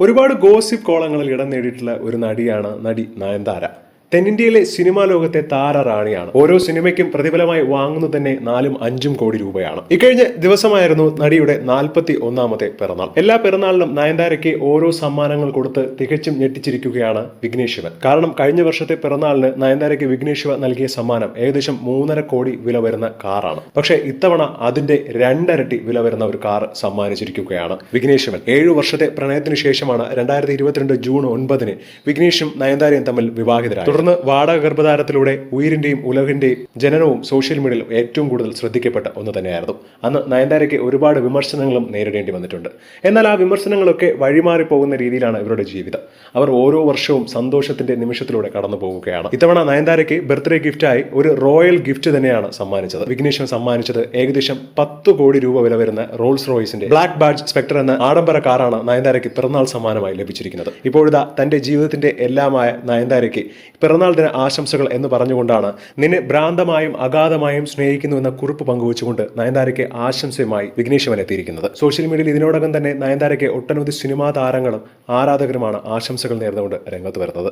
ഒരുപാട് ഗോസിപ്പ് കോളങ്ങളിൽ ഇടം നേടിയിട്ടുള്ള ഒരു നടിയാണ് നടി നയൻതാര. തെന്നിന്ത്യയിലെ സിനിമാ ലോകത്തെ താരറാണിയാണ്. ഓരോ സിനിമയ്ക്കും പ്രതിഫലമായി വാങ്ങുന്നത് തന്നെ നാലും അഞ്ചും കോടി രൂപയാണ്. ഇക്കഴിഞ്ഞ ദിവസമായിരുന്നു നടിയുടെ നാൽപ്പത്തി ഒന്നാമത്തെ പിറന്നാൾ. എല്ലാ പിറന്നാളിലും നയൻതാരയ്ക്ക് ഓരോ സമ്മാനങ്ങൾ കൊടുത്ത് തികച്ചും ഞെട്ടിച്ചിരിക്കുകയാണ് വിഘ്നേഷ് ശിവൻ കാരണം കഴിഞ്ഞ വർഷത്തെ പിറന്നാളിന് നയൻതാരയ്ക്ക് വിഘ്നേഷ് ശിവ നൽകിയ സമ്മാനം ഏകദേശം മൂന്നര കോടി വില വരുന്ന കാറാണ്. പക്ഷേ ഇത്തവണ അതിന്റെ രണ്ടരട്ടി വില വരുന്ന ഒരു കാർ സമ്മാനിച്ചിരിക്കുകയാണ് വിഘ്നേഷ് ശിവൻ ഏഴു വർഷത്തെ പ്രണയത്തിന് ശേഷമാണ് രണ്ടായിരത്തി ഇരുപത്തിരണ്ട് ജൂൺ ഒൻപതിന് വിഘ്നേഷും നയൻതാരയും തമ്മിൽ വിവാഹിതരായി തുടർന്ന് വാടക ഗർഭധാരത്തിലൂടെ ഉയിരിന്റെയും ഉലകിന്റെയും ജനനവും സോഷ്യൽ മീഡിയയിൽ ഏറ്റവും കൂടുതൽ ശ്രദ്ധിക്കപ്പെട്ട ഒന്ന് തന്നെയായിരുന്നു. അന്ന് നയൻതാരയ്ക്ക് ഒരുപാട് വിമർശനങ്ങളും നേരിടേണ്ടി വന്നിട്ടുണ്ട്. എന്നാൽ ആ വിമർശനങ്ങളൊക്കെ വഴിമാറി പോകുന്ന രീതിയിലാണ് ഇവരുടെ ജീവിതം. അവർ ഓരോ വർഷവും സന്തോഷത്തിന്റെ നിമിഷത്തിലൂടെ കടന്നു പോവുകയാണ് ഇത്തവണ നയൻതാരയ്ക്ക് ബർത്ത്ഡേ ഗിഫ്റ്റായി ഒരു റോയൽ ഗിഫ്റ്റ് തന്നെയാണ് സമ്മാനിച്ചത്. വിഘ്നേശ്വൻ സമ്മാനിച്ചത് ഏകദേശം പത്ത് കോടി രൂപ വില വരുന്ന റോൾസ് റോയ്സിന്റെ ബ്ലാക്ക് ബാഡ്ജ് സ്പെക്ടർ എന്ന ആഡംബര കാറാണ് നയൻതാരയ്ക്ക് പിറന്നാൾ സമ്മാനമായി ലഭിച്ചിരിക്കുന്നത്. ഇപ്പോഴിതാ തന്റെ ജീവിതത്തിന്റെ എല്ലാമായ നയൻതാരയ്ക്ക് പിറന്നാൾ ദിന ആശംസകൾ എന്ന് പറഞ്ഞുകൊണ്ടാണ് നിന്നെ ഭ്രാന്തമായും അഗാധമായും സ്നേഹിക്കുന്നു എന്ന കുറിപ്പ് പങ്കുവച്ചുകൊണ്ട് നയൻതാരയ്ക്ക് ആശംസയുമായി വിഘ്നേശ്വൻ എത്തിയിരിക്കുന്നത്. സോഷ്യൽ മീഡിയയിൽ ഇതിനോടകം തന്നെ നയൻതാരയ്ക്ക് ഒട്ടനവധി സിനിമാ താരങ്ങളും ആരാധകരുമാണ് ആശംസകൾ നേർന്നുകൊണ്ട് രംഗത്ത് വരുന്നത്.